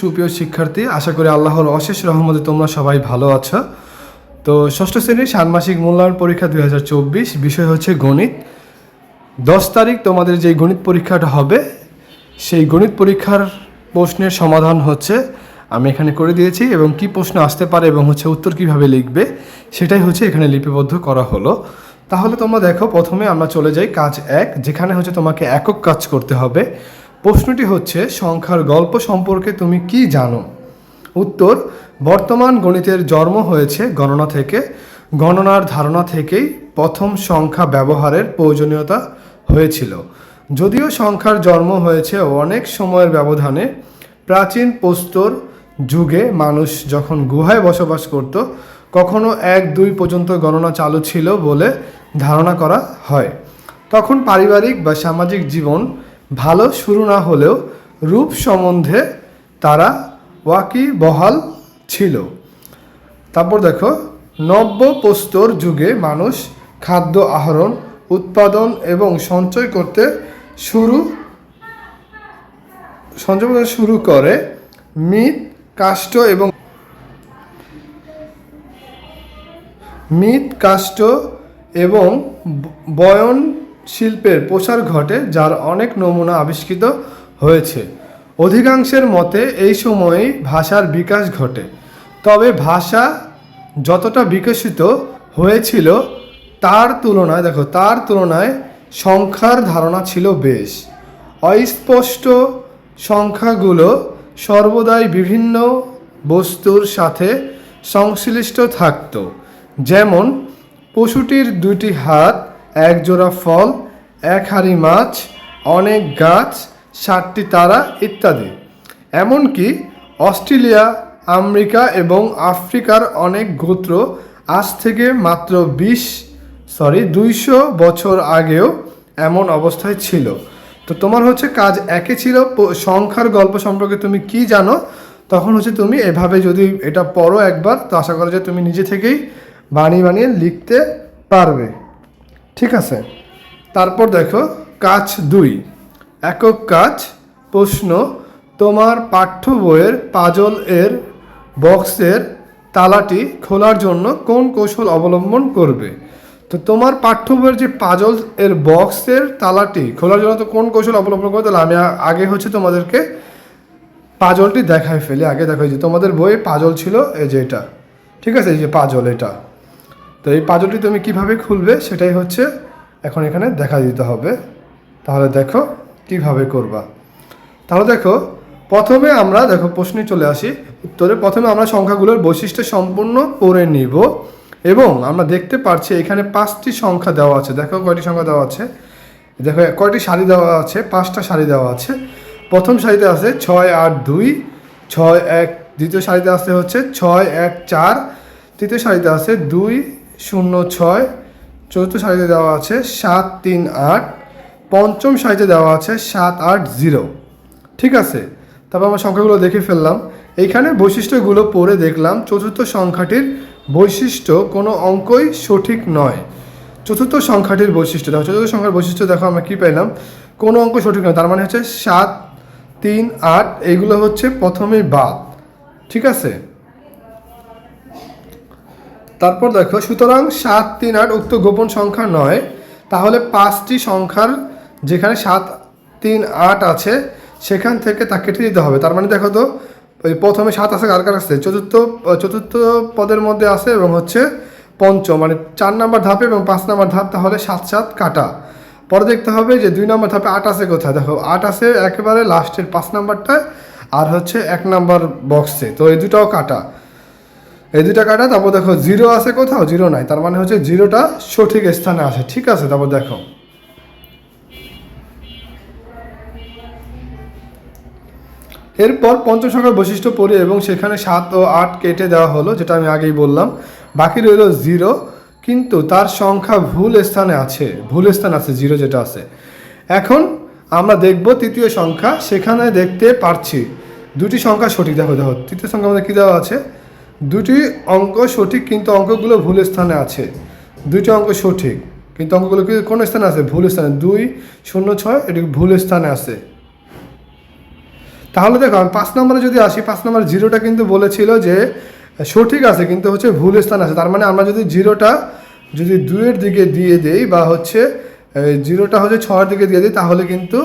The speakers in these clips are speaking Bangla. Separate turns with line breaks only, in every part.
সুপ্রিয় শিক্ষার্থী, আশা করি আল্লাহর অশেষ রহমতে তোমরা সবাই ভালো আছো। তো ষষ্ঠ শ্রেণির ষান্মাসিক মূল্যায়ন পরীক্ষা দুই হাজার চব্বিশ, বিষয় হচ্ছে গণিত। দশ তারিখ তোমাদের যে গণিত পরীক্ষাটা হবে, সেই গণিত পরীক্ষার প্রশ্নের সমাধান হচ্ছে, আমি এখানে করে দিয়েছি এবং কি প্রশ্ন আসতে পারে এবং হচ্ছে উত্তর কীভাবে লিখবে, সেটাই হচ্ছে এখানে লিপিবদ্ধ করা হলো। তাহলে তোমরা দেখো, প্রথমে আমরা চলে যাই কাজ এক, যেখানে হচ্ছে তোমাকে একক কাজ করতে হবে। প্রশ্নটি হচ্ছে, সংখ্যার গল্প সম্পর্কে তুমি কি জানো? উত্তর, বর্তমান গণিতের জন্ম হয়েছে গণনা থেকে। গণনার ধারণা থেকেই প্রথম সংখ্যা ব্যবহারের প্রয়োজনীয়তা হয়েছিল। যদিও সংখ্যার জন্ম হয়েছে অনেক সময়ের ব্যবধানে, প্রাচীন প্রস্তর যুগে মানুষ যখন গুহায় বসবাস করত, কখনো এক, দুই পর্যন্ত গণনা চালু ছিল বলে ধারণা করা হয়। তখন পারিবারিক বা সামাজিক জীবন ভালো শুরু না হলেও রূপ সম্বন্ধে তারা ওয়াকি বহাল ছিল। তারপর দেখো, নব্য প্রস্তর যুগে মানুষ খাদ্য আহরণ, উৎপাদন এবং সঞ্চয় করতে শুরু, সঞ্চয় করতে শুরু করে মৃৎ কাষ্ঠ এবং মৃৎ কাষ্ঠ এবং বয়ন শিল্পের প্রসার ঘটে যার অনেক নমুনা আবিষ্কৃত হয়েছে। অধিকাংশের মতে এই সময়েই ভাষার বিকাশ ঘটে। তবে ভাষা যতটা বিকশিত হয়েছিল, তার তুলনায়, দেখো, তার তুলনায় সংখ্যার ধারণা ছিল বেশ। অস্পষ্ট সংখ্যাগুলো সর্বদাই বিভিন্ন বস্তুর সাথে সংশ্লিষ্ট থাকত। যেমন, পশুটির দুটি হাত এক জোড়া ফল, এক হাঁড়ি মাছ, অনেক গাছ ষাটটি তারা ইত্যাদি। এমনকি অস্ট্রেলিয়া, আমেরিকা এবং আফ্রিকার অনেক গোত্র আজ থেকে মাত্র বিশ, সরি, দুইশো বছর আগেও এমন অবস্থায় ছিল। তো তোমার হচ্ছে কাজ একে ছিল সংখ্যার গল্প সম্পর্কে তুমি কি জানো? তখন হচ্ছে তুমি এভাবে যদি এটা পড়ো একবার, তো আশা করা যায় তুমি নিজে থেকেই বানিয়ে বানিয়ে লিখতে পারবে। ঠিক আছে? তারপর দেখো, কাজ দুই। একক কাজ, প্রশ্ন, তোমার পাঠ্য বইয়ের পাজল এর বক্সের তালাটি খোলার জন্য কোন কৌশল অবলম্বন করবে? তো তোমার পাঠ্য বইয়ের যে পাজল এর বক্সের তালাটি খোলার জন্য তো কোন কৌশল অবলম্বন করবে তাহলে আমি আগে হচ্ছে তোমাদেরকে পাজলটি দেখায় ফেলি। আগে দেখো যে তোমাদের বইয়ে পাজল ছিল, এই যে এটা। ঠিক আছে? এই যে পাজল, এটা। তো এই পাজলটি তুমি কীভাবে খুলবে সেটাই হচ্ছে এখন এখানে দেখা দিতে হবে। তাহলে দেখো কীভাবে করবা। তাহলে দেখো, প্রথমে আমরা দেখো প্রশ্নে চলে আসি। উত্তরে প্রথমে আমরা সংখ্যাগুলোর বৈশিষ্ট্য সম্পূর্ণ পড়ে নিব এবং আমরা দেখতে পাচ্ছি এখানে পাঁচটি সংখ্যা দেওয়া আছে। দেখো কয়টি সংখ্যা দেওয়া আছে? দেখো কয়টি শাড়ি দেওয়া আছে? পাঁচটা শাড়ি দেওয়া আছে। প্রথম সারিতে আছে ছয়, আট, দুই, ছয়, এক। দ্বিতীয় সারিতে আছে হচ্ছে ছয়, এক, চার। তৃতীয় সারিতে আছে দুই শূন্য ছয়, চতুর্থ সারিতে দেওয়া আছে সাত তিন আট, পঞ্চম সারিতে দেওয়া আছে সাত আট জিরো। ঠিক আছে, তারপর আমরা সংখ্যাগুলো দেখে ফেললাম। এইখানে বৈশিষ্ট্যগুলো পড়ে দেখলাম, চতুর্থ সংখ্যাটির বৈশিষ্ট্য কোনো অঙ্কই সঠিক নয়। চতুর্থ সংখ্যাটির বৈশিষ্ট্য, দেখো, চতুর্থ সংখ্যার বৈশিষ্ট্য দেখো, আমরা কী পেলাম? কোনো অঙ্ক সঠিক নয়, তার মানে হচ্ছে সাত, তিন, আট, এইগুলো হচ্ছে প্রথমেই বাদ। ঠিক আছে? তারপর দেখো, সুতরাং সাত, তিন, আট উক্ত গোপন সংখ্যা নয়। তাহলে পাঁচটি সংখ্যার যেখানে সাত, তিন, আট আছে, সেখান থেকে তা কেটে দিতে হবে। তার মানে দেখো তো, ওই প্রথমে সাত আছে, কার কার আছে চতুর্থ চতুর্থ পদের মধ্যে আছে এবং হচ্ছে পঞ্চম। মানে চার নাম্বার ধাপে এবং পাঁচ নাম্বার ধাপ, তাহলে সাত সাত কাটা। পরে দেখতে হবে যে দুই নম্বর ধাপে আট আছে কোথায়? দেখো, আট আছে একেবারে লাস্টের পাঁচ নাম্বারটায় আর হচ্ছে এক নাম্বার বক্সে তো এই দুটাও কাটা। এই দুটা কাটা, তারপর দেখো জিরো আছে কোথাও জিরো নাই। তার মানে হচ্ছে জিরোটা সঠিক স্থানে আছে। ঠিক আছে, তারপর দেখো। এরপর পঞ্চম সংখ্যার বৈশিষ্ট্য পড়ি এবং সেখানে সাত ও আট কেটে দেওয়া হলো, যেটা আমি আগেই বললাম। বাকি রইল জিরো কিন্তু তার সংখ্যা ভুল স্থানে আছে। ভুল স্থান আছে জিরো যেটা আছে। এখন আমরা দেখব তৃতীয় সংখ্যা। সেখানে দেখতে পারছি। দুটি সংখ্যা সঠিক। দেখো দেখো, তৃতীয় সংখ্যা আমাদের কী দেওয়া আছে? দুটি অঙ্ক সঠিক, কিন্তু অঙ্কগুলো ভুল স্থানে আছে। দুটি অঙ্ক সঠিক, কিন্তু অঙ্কগুলো কি কোন স্থানে আছে? ভুল স্থানে। দুই, শূন্য, ছয়, এটি ভুল স্থানে আছে। তাহলে দেখো, আমি পাঁচ নম্বরে যদি আসি, পাঁচ নম্বর জিরোটা কিন্তু বলেছিল যে সঠিক আছে, কিন্তু হচ্ছে ভুল স্থান আছে। তার মানে আমরা যদি জিরোটা যদি দুইয়ের দিকে দিয়ে দেই বা হচ্ছে জিরোটা হচ্ছে ছয়ের দিকে দিয়ে দিই, তাহলে কিন্তু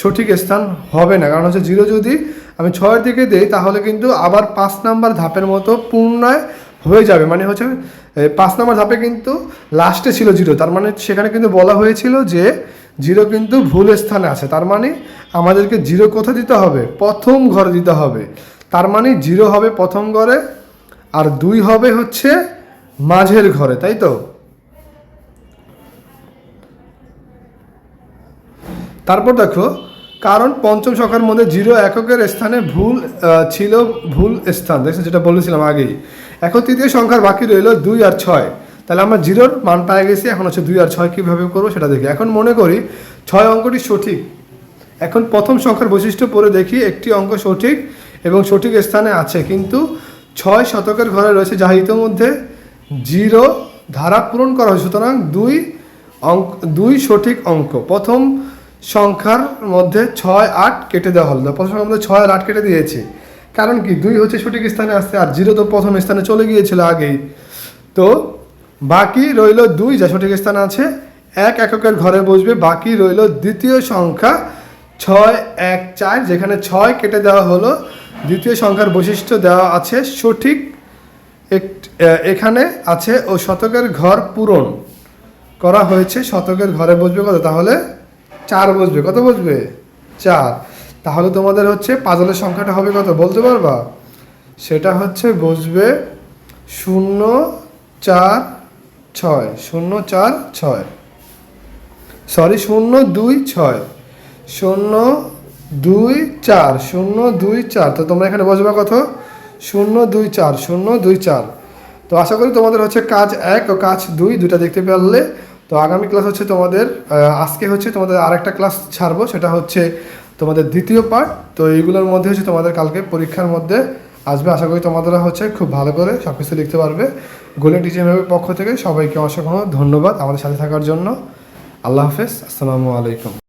সঠিক স্থান হবে না। কারণ হচ্ছে জিরো যদি আমি ছয়ের দিকে দিই, তাহলে কিন্তু আবার পাঁচ নাম্বার ধাপের মতো পূর্ণায় হয়ে যাবে। মানে হচ্ছে পাঁচ নাম্বার ধাপে কিন্তু লাস্টে ছিল জিরো তার মানে সেখানে কিন্তু বলা হয়েছিল যে জিরো কিন্তু ভুল স্থানে আছে। তার মানে আমাদেরকে জিরো কোথায় দিতে হবে? প্রথম ঘরে দিতে হবে। তার মানে জিরো হবে প্রথম ঘরে আর দুই হবে হচ্ছে মাঝের ঘরে, তাই তো? তারপর দেখো কারণ পঞ্চম সংখ্যার মধ্যে জিরো এককের স্থানে ভুল ছিল ভুল স্থান। দেখছ যেটা বলেছিলাম আগেই। এখন তৃতীয় সংখ্যার বাকি রইল দুই আর ছয়। তাহলে আমরা জিরোর মান পেয়ে গেছি, এখন হচ্ছে দুই আর ছয় কীভাবে করব সেটা দেখি। এখন মনে করি ছয় অঙ্কটি সঠিক। এখন প্রথম সংখ্যার বৈশিষ্ট্য পরে দেখি, একটি অঙ্ক সঠিক এবং সঠিক স্থানে আছে। কিন্তু ছয় শতকের ঘরে রয়েছে যা ইতিমধ্যে জিরো ধারা পূরণ করা হয় সুতরাং দুই অঙ্ক, দুই সঠিক অঙ্ক। প্রথম সংখ্যার মধ্যে ছয়, আট কেটে দেওয়া হলো। প্রথম সংখ্যার মধ্যে ছয় আর আট কেটে দিয়েছে। কারণ কি? দুই হচ্ছে সঠিক স্থানে আসছে আর জিরো তো প্রথম স্থানে চলে গিয়েছিল আগেই। তো বাকি রইল দুই, যা সঠিক স্থানে আছে, এক এককের ঘরে বসবে। বাকি রইল দ্বিতীয় সংখ্যা ছয়, এক, চার, যেখানে ছয় কেটে দেওয়া হলো। দ্বিতীয় সংখ্যার বৈশিষ্ট্য দেওয়া আছে সঠিক এখানে আছে ও শতকের ঘর পূরণ। করা হয়েছে, শতকের ঘরে বসবে কত? তাহলে চার বসবে, কত বসবে? চার। তাহলে তোমাদের হচ্ছে পাজলের সংখ্যাটা হবে কত? বলতে পারবা? সেটা হচ্ছে বসবে শূন্য চার ছয়, শূন্য চার ছয়। সরি শূন্য দুই ছয়। শূন্য দুই চার, শূন্য দুই চার। তো তোমরা এখানে বসবা কত? শূন্য দুই চার, শূন্য দুই চার। তো আশা করি তোমাদের হচ্ছে কাজ এক ও কাজ দুই দুটা দেখতে পারলে তো আগামী ক্লাস হচ্ছে তোমাদের আজকে হচ্ছে তোমাদের আরেকটা ক্লাস ছাড়বো, সেটা হচ্ছে তোমাদের দ্বিতীয় পার্ট তো এইগুলোর মধ্যে হচ্ছে তোমাদের কালকে পরীক্ষার মধ্যে আসবে। আশা করি তোমাদের হচ্ছে খুব ভালো করে সব কিছু লিখতে পারবে। গোলে টিচার পক্ষ থেকে সবাইকে অসংখ্য ধন্যবাদ আমাদের সাথে থাকার জন্য। আল্লাহ হাফেজ, আসসালামু আলাইকুম।